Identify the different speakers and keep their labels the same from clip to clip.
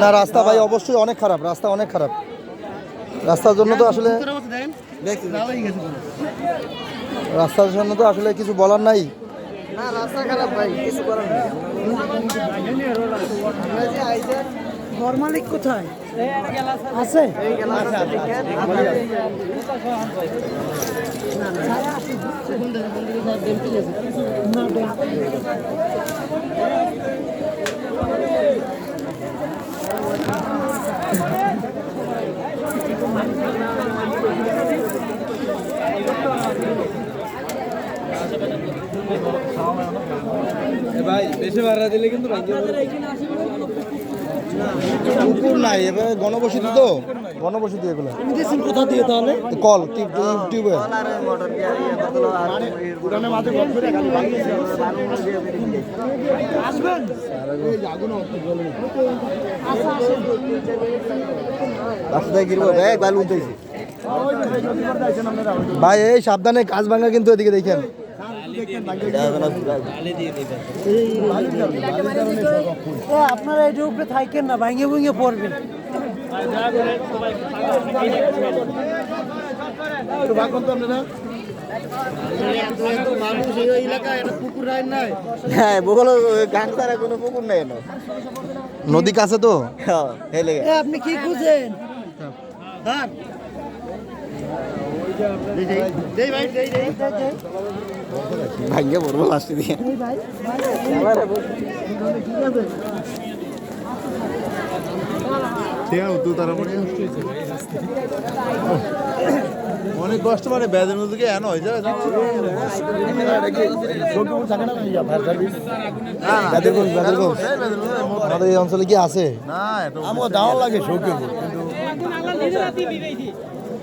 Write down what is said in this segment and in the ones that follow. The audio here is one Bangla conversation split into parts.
Speaker 1: না রাস্তা ভাই অবশ্যই অনেক খারাপ রাস্তা অনেক খারাপ। রাস্তার জন্য তো আসলে। রাস্তার জন্য তো আসলে কিছু বলার নাই।
Speaker 2: খারাপ ভাই কিছু করার নেই ঘর মালিক কোথায় আছে এই
Speaker 1: পুকুর নাই এবার গণবসতি তো? গণবসতি এগুলো।
Speaker 2: কোথা দিয়ে তাহলে?
Speaker 1: কল টিউবওয়েল রাস্তায় গিরবো বালু উঠেছি। ভাই এই সাবধানে কাজ ভাঙা কিন্তু এদিকে দেখেন।
Speaker 2: আপনারা এটার উপরে থাকেন না ভাঙে ভুঙে পড়বেন। হ্যাঁ বলো গান ছাড়া কোনো পুকুর নেই না
Speaker 1: নদী কাছে তো?
Speaker 2: হেলে আপনি কি খুঁজেন?
Speaker 3: ভাই
Speaker 2: ভাঙ্গে পড়ব লাস্টে দিয়ে।
Speaker 3: অনেক কষ্ট মানে বেদের মধ্যে এন হয়ে
Speaker 1: আমাদের এই অঞ্চলে কি আছে?
Speaker 3: না আমার দাও লাগে সৌকে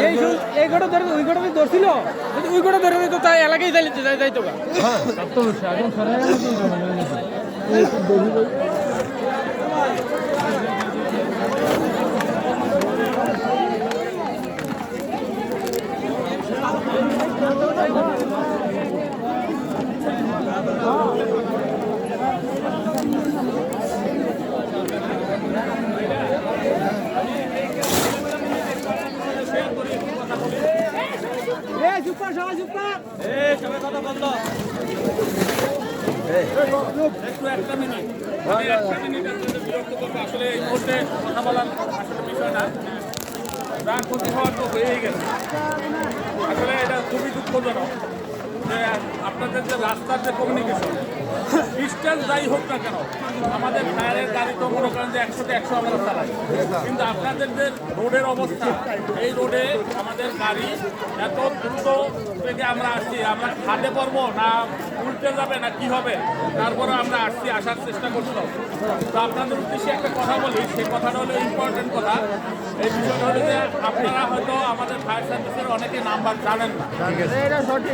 Speaker 4: এই এই গোটা ধরে, ওই গোটা ধরছিল? ওই গোটা ধরে তো তাই এলাকায় যাইতে যাই যাইতো
Speaker 5: তো আগুন সরে গেল তো
Speaker 4: এ চুপ কর সবাই চুপ কর
Speaker 6: একটু একটা মিনিট আমি আসলে এই মুহূর্তে কথা বলার আসলে বিষয় না। হওয়ার তো হয়েই গেছে। আসলে এটা খুবই দুঃখজনক যে আপনাদের যে রাস্তার যে কমিউনিকেশন ডিস্টেন্স যাই হোক না কেন, আমাদের ফায়ারের গাড়ি তো মনে করেন যে একশোতে একশো আমরা চালাই। কিন্তু আপনাদের যে রোডের অবস্থা, এই রোডে আমাদের গাড়ি এত দ্রুত থেকে আমরা আসছি। আমরা খাদে পড়ব না উল্টে যাবে না কি হবে? তারপরে আমরা আসছি আসার চেষ্টা করছিলাম তো আপনাদের উদ্দেশ্যে একটা কথা বলি সেই কথাটা হলো ইম্পর্টেন্ট কথা। এই বিষয়টা হলো যে আপনারা হয়তো আমাদের ফায়ার সার্ভিসের অনেকে নাম্বার জানেন না।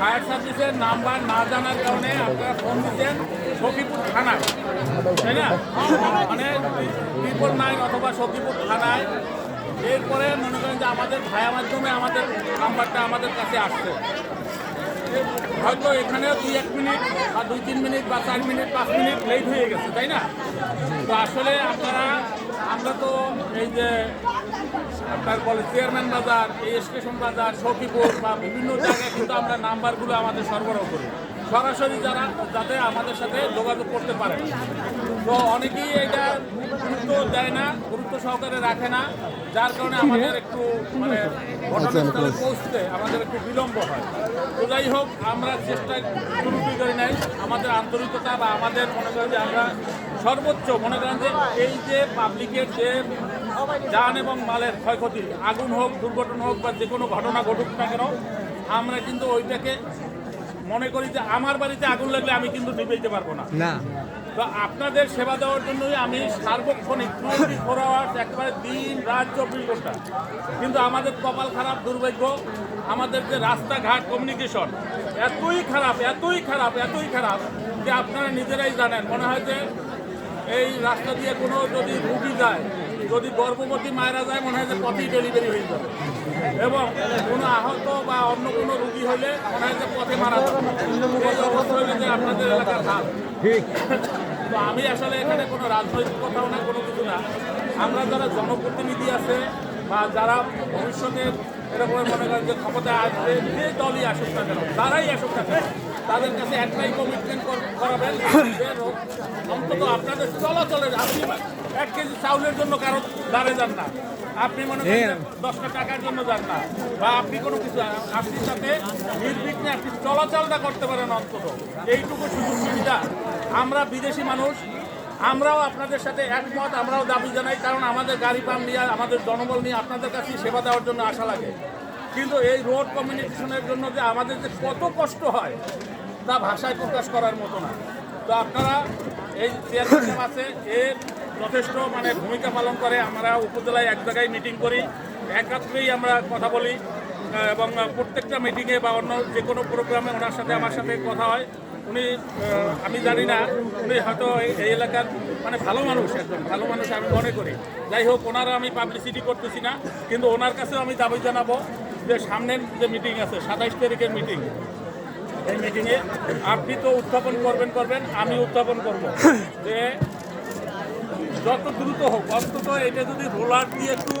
Speaker 6: ফায়ার সার্ভিসের নাম্বার না জানার কারণে আপনারা ফোন দিচ্ছেন সখীপুর থানায়। তাই না? মানে ট্রিপল নাইন অথবা সখীপুর থানায় এরপরে মনে করেন যে আমাদের ভায়া মাধ্যমে আমাদের নাম্বারটা আমাদের কাছে আসছে। হয়তো এখানে দুই এক মিনিট বা দুই তিন মিনিট বা চার মিনিট, পাঁচ মিনিট লেট হয়ে গেছে, তাই না? তো আসলে আপনারা, আমরা তো এই যে আপনার বলে চেয়ারম্যান বাজার, এই স্টেশন বাজার, সখীপুর বা বিভিন্ন জায়গায় কিন্তু আমরা নাম্বারগুলো আমাদের সরবরাহ করি। সরাসরি যারা, যাতে আমাদের সাথে যোগাযোগ করতে পারে। তো অনেকেই এটা গুরুত্ব দেয় না, গুরুত্ব সহকারে রাখে না, যার কারণে আমাদের একটু মানে ঘটনাস্থলে পৌঁছতে আমাদের একটু বিলম্ব হয়। তো যাই হোক, আমরা চেষ্টা শুরুটি করি নাই। আমাদের আন্তরিকতা বা আমাদের মনে করেন যে আমরা সর্বোচ্চ মনে করেন যে এই যে পাবলিকের যে যান এবং মালের ক্ষয়ক্ষতি, আগুন হোক, দুর্ঘটনা হোক বা যে কোনো ঘটনা ঘটুক না কেন, আমরা কিন্তু ওইটাকে মনে করি যে আমার বাড়িতে আগুন লাগলে আমি কিন্তু নিবেইতে পারব না।
Speaker 4: না।
Speaker 6: তো আপনাদের সেবা দেওয়ার জন্যই আমি সার্বক্ষণিক টোয়েন্টি ফোর আওয়ার্স একেবারে দিন রাত চব্বিশ ঘণ্টা। কিন্তু আমাদের কপাল খারাপ দুর্ভাগ্য আমাদের যে রাস্তাঘাট কমিউনিকেশন এতই খারাপ এতই খারাপ এতই খারাপ যে আপনারা নিজেরাই জানেন। মনে হয় যে এই রাস্তা দিয়ে কোনো যদি রুগী যায় যদি গর্ভবতী মায়েরা যায়, মনে হয় যে পথেই ডেলিভারি হয়ে যাবে। এবং কোনো আহত বা অন্য কোনো রুগী হলে মনে হয় যে পথে মারা যাবে। অবস্থা যে আপনাদের এলাকার হাল। তো আমি আসলে এখানে কোনো রাজনৈতিক কথাও না, কোনো কিছু না। আমরা যারা জনপ্রতিনিধি আছে বা যারা ভবিষ্যতে এরকম মনে করেন যে ক্ষমতায় আসবে, যে দলই আসুক না কেন, তারাই আসুক না কেন, তাদের কাছে একটাই কমিটমেন্ট করাবেন অন্তত আপনাদের চলাচলের আপনি এক কেজি চাউলের জন্য কারও দাঁড়ে যান না। আপনি মনে করেন যে দশটা টাকার জন্য যান না। বা আপনি কোনো কিছু আপনি সাথে নির্বিঘ্নে আপনি চলাচলটা করতে পারেন অন্তত। এইটুকু সুযোগ সুবিধা। আমরা বিদেশি মানুষ আমরাও আপনাদের সাথে একমত আমরাও দাবি জানাই কারণ আমাদের গাড়ি পাম নিয়ে আমাদের জনবল নিয়ে আপনাদের কাছে সেবা দেওয়ার জন্য আশা লাগে। কিন্তু এই রোড কমিউনিকেশনের জন্য যে আমাদের যে কত কষ্ট হয় তা ভাষায় প্রকাশ করার মতো না। তো আপনারা এই চেয়ারম্যান আছে এর যথেষ্ট মানে ভূমিকা পালন করে। আমরা উপজেলায় এক জায়গায় মিটিং করি। একাত্রেই আমরা কথা বলি এবং প্রত্যেকটা মিটিংয়ে বা অন্য যে কোনো প্রোগ্রামে ওনার সাথে আমার সাথে কথা হয়। উনি আমি জানি না, উনি হয়তো এই- এলাকার মানে ভালো মানুষ একজন। ভালো মানুষ আমি মনে করি। যাই হোক, ওনারা আমি পাবলিসিটি করতেছি না, কিন্তু ওনার কাছেও আমি দাবি জানাব যে সামনের যে মিটিং আছে, সাতাইশ তারিখের মিটিং এই মিটিংয়ে আপনি তো উত্থাপন করবেন করবেন, আমি উত্থাপন করব। যে যত দ্রুত হোক অন্তত এটা যদি রোলার দিয়ে একটু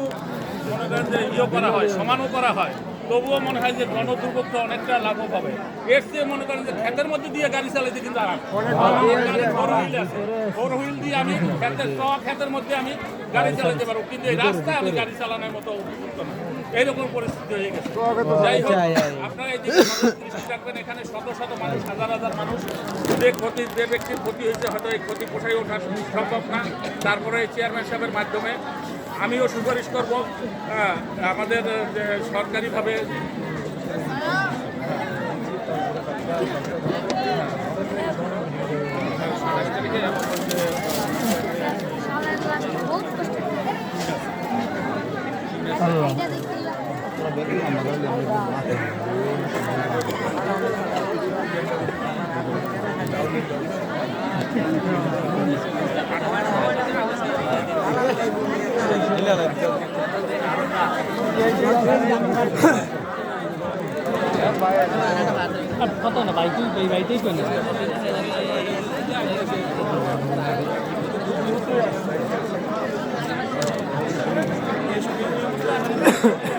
Speaker 6: মনে করেন যে ইয়ে করা হয় সমানও করা হয় তবুও মনে হয় যে জনদুর্ভোগ অনেকটা লাভ পাবে এর চেয়ে মনে করেন যে ক্ষেতের মধ্যে দিয়ে গাড়ি চালাইছে কিন্তু আরাম। ফোর হুইল আছে। ফোর হুইল দিয়ে আমি ক্ষেতের স ক্ষেতের মধ্যে আমি গাড়ি চালাতে পারব কিন্তু এই রাস্তায় আমি গাড়ি চালানোর মতো উপযুক্ত না। এইরকম পরিস্থিতি হয়ে গেছে। যাই হোক আপনারা এই রাখবেন। এখানে শত শত মানুষ হাজার হাজার মানুষ যে ক্ষতি যে ব্যক্তির ক্ষতি হয়েছে হয়তো এই ক্ষতি পোষাই ওঠা সম্ভব না। তারপরে এই চেয়ারম্যান সাহেবের মাধ্যমে আমিও সুপারিশ করব আমাদের সরকারিভাবে।
Speaker 5: কত না বাইক এই বাইকেই করে Thank you.